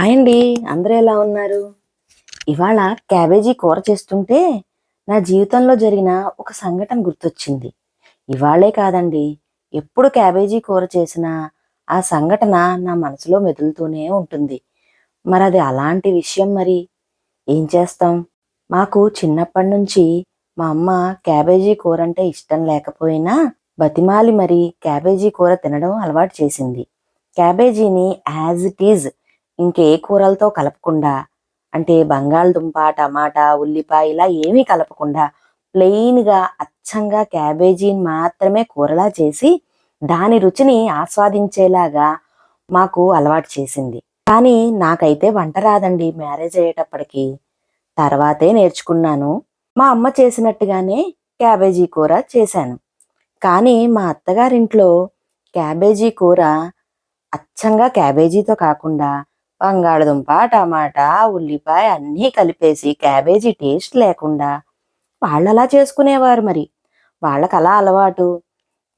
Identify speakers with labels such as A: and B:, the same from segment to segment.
A: Hi అండి అందరూ ఎలా ఉన్నారు? ఇవాళ క్యాబేజీ కూర చేస్తుంటే నా జీవితంలో జరిగిన ఒక సంఘటన గుర్తొచ్చింది. ఇవాళే కాదండి ఎప్పుడు క్యాబేజీ కూర చేసినా ఆ సంఘటన నా మనసులో మెదులుతూనే ఉంటుంది. మరి అది అలాంటి విషయం మరి? ఏం చేస్తాం? మాకు చిన్నప్పటి నుంచి మా అమ్మ క్యాబేజీ కూర అంటే ఇష్టం లేకపోయినా బతిమాలి మరి క్యాబేజీ కూర తినడం అలవాటు చేసింది. క్యాబేజీని యాజ్ ఇట్ ఈజ్ ఇంకే కూరలతో కలపకుండా అంటే బంగాళదుంప టమాటా ఉల్లిపాయ ఇలా ఏమీ కలపకుండా ప్లెయిన్గా అచ్చంగా క్యాబేజీని మాత్రమే కూరలా చేసి దాని రుచిని ఆస్వాదించేలాగా మాకు అలవాటు చేసింది. కానీ నాకైతే వంట రాదండి మ్యారేజ్ అయ్యేటప్పటికి. తర్వాతే నేర్చుకున్నాను. మా అమ్మ చేసినట్టుగానే క్యాబేజీ కూర చేశాను. కానీ మా అత్తగారింట్లో క్యాబేజీ కూర అచ్చంగా క్యాబేజీతో కాకుండా బంగాళదుంప టమాటా ఉల్లిపాయ అన్నీ కలిపేసి క్యాబేజీ టేస్ట్ లేకుండా వాళ్ళు అలా చేసుకునేవారు మరి. వాళ్ళకి అలా అలవాటు.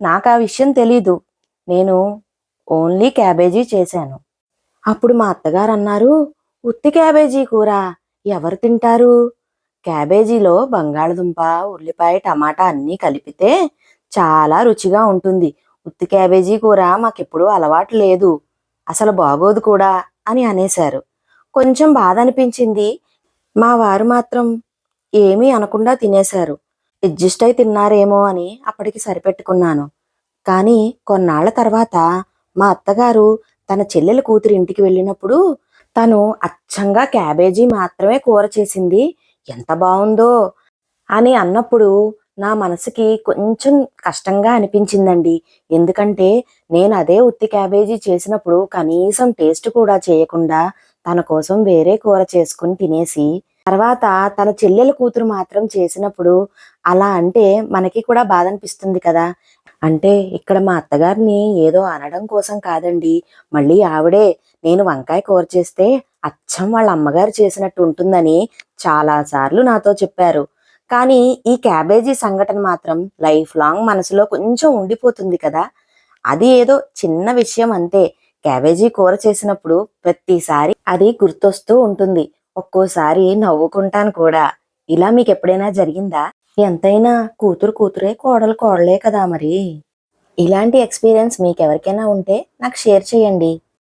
A: నాకు ఆ విషయం తెలీదు. నేను ఓన్లీ క్యాబేజీ చేశాను. అప్పుడు మా అత్తగారు అన్నారు ఉత్తి క్యాబేజీ కూర ఎవరు తింటారు? క్యాబేజీలో బంగాళదుంప ఉల్లిపాయ టమాటా అన్నీ కలిపితే చాలా రుచిగా ఉంటుంది. ఉత్తి క్యాబేజీ కూర మాకెప్పుడూ అలవాటు లేదు. అసలు బాగోదు కూడా. అని అనేశారు. కొంచెం బాధ అనిపించింది మా వారు మాత్రం ఏమీ అనకుండా తినేశారు. అడ్జస్ట్ అయి తిన్నారేమో అని అప్పటికి సరిపెట్టుకున్నాను. కానీ కొన్నాళ్ళ తర్వాత మా అత్తగారు తన చెల్లెల కూతురు ఇంటికి వెళ్ళినప్పుడు తను అచ్చంగా క్యాబేజీ మాత్రమే కూర చేసింది. ఎంత బాగుందో అని అన్నప్పుడు నా మనసుకి కొంచెం కష్టంగా అనిపించిందండి. ఎందుకంటే నేను అదే ఉత్తి క్యాబేజీ చేసినప్పుడు కనీసం టేస్ట్ కూడా చేయకుండా తన కోసం వేరే కూర చేసుకుని తినేసి తర్వాత తన చెల్లెల కూతురు మాత్రం చేసినప్పుడు అలా అంటే మనకి కూడా బాధ అనిపిస్తుంది కదా. అంటే ఇక్కడ మా అత్తగారిని ఏదో అనడం కోసం కాదండి. మళ్ళీ ఆవిడే నేను వంకాయ కూర చేస్తే అచ్చం వాళ్ళ అమ్మగారు చేసినట్టు ఉంటుందని చాలా సార్లు నాతో చెప్పారు. కానీ ఈ క్యాబేజీ సంఘటన మాత్రం లైఫ్ లాంగ్ మనసులో కొంచెం ఉండిపోతుంది కదా. అది ఏదో చిన్న విషయం అంతే. క్యాబేజీ కూర చేసినప్పుడు ప్రతిసారి అది గుర్తొస్తూ ఉంటుంది. ఒక్కోసారి నవ్వుకుంటాను కూడా. ఇలా మీకు ఎప్పుడైనా జరిగిందా? ఎంతైనా కూతురు కూతురే కోడలు కోడలే కదా మరి. ఇలాంటి ఎక్స్పీరియన్స్ మీకు ఎవరికైనా ఉంటే నాకు షేర్ చేయండి.